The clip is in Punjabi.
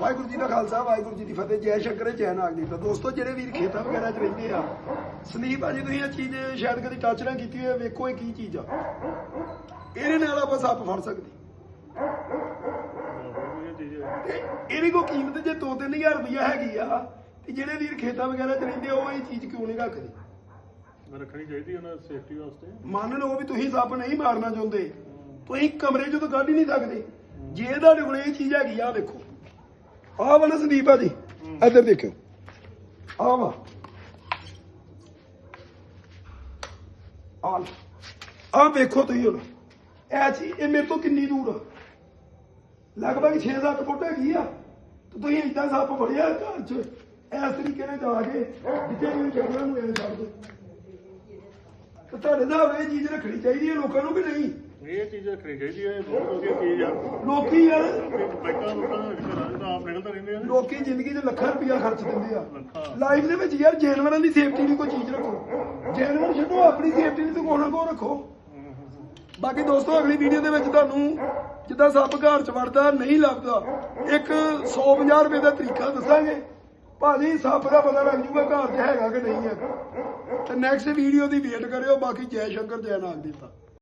ਵਾਹਿਗੁਰੂ ਜੀ ਦਾ ਖਾਲਸਾ ਵਾਹਿਗੁਰੂ ਜੀ ਦੀ ਫਤਿਹ ਜੈ ਸ਼ੰਕਰ ਜੈ ਨਾਗ ਦੀ ਫਤਿਹ ਦੋਸਤੋ ਜਿਹੜੇ ਵੀਰ ਖੇਤਾਂ ਵਗੈਰਾ 'ਚ ਰਹਿੰਦੇ ਆ ਸੰਦੀਪ ਭਾਜੀ ਤੁਸੀਂ ਇਹ ਚੀਜ਼ ਸ਼ਾਇਦ ਕਦੀ ਟੱਚ ਨਾ ਕੀਤੀ ਹੋਵੇ ਵੇਖੋ ਇਹ ਕੀ ਚੀਜ਼ ਆ। ਇਹਦੇ ਨਾਲ ਆਪਾਂ ਸੱਪ ਫੜ ਸਕਦੇ। ਤੇ ਇਹਦੀ ਕੋ ਕੀਮਤ ਜੇ 2-3000 ਰੁਪਇਆ ਹੈਗੀ ਆ ਤੇ ਜਿਹੜੇ ਵੀਰ ਖੇਤਾਂ ਵਗੈਰਾ 'ਚ ਰਹਿੰਦੇ ਉਹ ਇਹ ਚੀਜ਼ ਕਿਉਂ ਨਹੀਂ ਰੱਖਦੇ? ਰੱਖਣੀ ਚਾਹੀਦੀ ਉਹਨਾਂ ਸੇਫਟੀ ਵਾਸਤੇ। ਮੰਨ ਲਓ ਵੀ ਤੁਸੀਂ ਸੱਪ ਨਹੀਂ ਮਾਰਨਾ ਚਾਹੁੰਦੇ ਤੁਸੀਂ ਕਮਰੇ 'ਚੋਂ ਤਾਂ ਕੱਢ ਹੀ ਨਹੀਂ ਸਕਦੇ। ਜੇ ਤੁਹਾਡੇ ਕੋਲ ਇਹ ਚੀਜ਼ ਹੈਗੀ ਆ ਦੇਖੋ ਆਹ ਵਾ ਨਾ ਸੰਦੀਪ ਭਾਜੀ ਇੱਧਰ ਦੇਖਿਓ। ਆਹ ਵਾ। ਆਹ ਆਹ ਵੇਖੋ ਤੁਸੀਂ ਹੁਣ। ਇਹ ਚੀਜ਼ ਇਹ ਮੇਰੇ ਤੋਂ ਕਿੰਨੀ ਦੂਰ ਆ? ਲਗਭਗ 6-7 ਫੁੱਟ ਹੈਗੀ ਆ। ਤੇ ਤੁਸੀਂ ਇਦਾਂ ਸੱਪ ਫੜਿਆ ਘਰ 'ਚ। ਇਸ ਤਰੀਕੇ ਨਾਲ ਜਾ ਕੇ ਜਿੱਥੇ ਕੋਈ ਜੰਗਲਾਂ ਨੂੰ ਐਂ ਛੱਡ ਦੋ ਤੇ ਤੁਹਾਡੇ ਹਿਸਾਬ ਨਾਲ ਇਹ ਚੀਜ਼ ਰੱਖਣੀ ਚਾਹੀਦੀ ਹੈ ਲੋਕਾਂ ਨੂੰ ਕਿ ਨਹੀਂ? ਚੀਜ਼ ਰੱਖਣੀ ਚਾਹੀਦੀ ਹੈ ਇਹ ਬਹੁਤ ਵਧੀਆ ਚੀਜ਼ ਆ। ਲੋਕੀ ਯਾਰ ਬਾਈਕਾਂ ਲੋਕਾਂ ਦੇ ਘਰਾਂ ਦੇ ਤਾਂ ਆਪ ਨਿਕਲਦੇ ਰਹਿੰਦੇ ਆ। ਲੋਕੀ ਜ਼ਿੰਦਗੀ 'ਚ ਲੱਖਾਂ ਰੁਪਇਆ ਖਰਚ ਦਿੰਦੇ ਆ। ਲਾਈਫ ਦੇ ਵਿੱਚ ਯਾਰ ਜਾਨਵਰਾਂ ਦੀ ਸੇਫਟੀ ਲਈ ਕੋਈ ਚੀਜ਼ ਰੱਖੋ। ਜਾਨਵਰ ਛੱਡੋ ਆਪਣੀ ਸੇਫਟੀ ਲਈ ਤਾਂ ਕੋਣਾ ਕੋ ਰੱਖੋ। ਬਾਕੀ ਦੋਸਤੋ ਅਗਲੀ ਵੀਡੀਓ ਦੇ ਵਿੱਚ ਤੁਹਾਨੂੰ ਜਿੱਦਾਂ ਸੱਪ ਘਰ ਚ ਵੜਦਾ ਨਹੀਂ ਲੱਭਦਾ ਇੱਕ 150 ਰੁਪਏ ਦਾ ਤਰੀਕਾ ਦੱਸਾਂਗੇ। ਭਾਜੀ ਸੱਪ ਦਾ ਪਤਾ ਲੱਗ ਜੂਗਾ ਘਰ 'ਚ ਹੈਗਾ ਕਿ ਨਹੀਂ ਹੈਗਾ। ਤੇ ਨੈਕਸਟ ਵੀਡੀਓ ਦੀ ਵੇਟ ਕਰਿਓ ਬਾਕੀ ਜੈ ਸ਼ੰਕਰ ਜੈ ਨਾਗ ਦੇਵਤਾ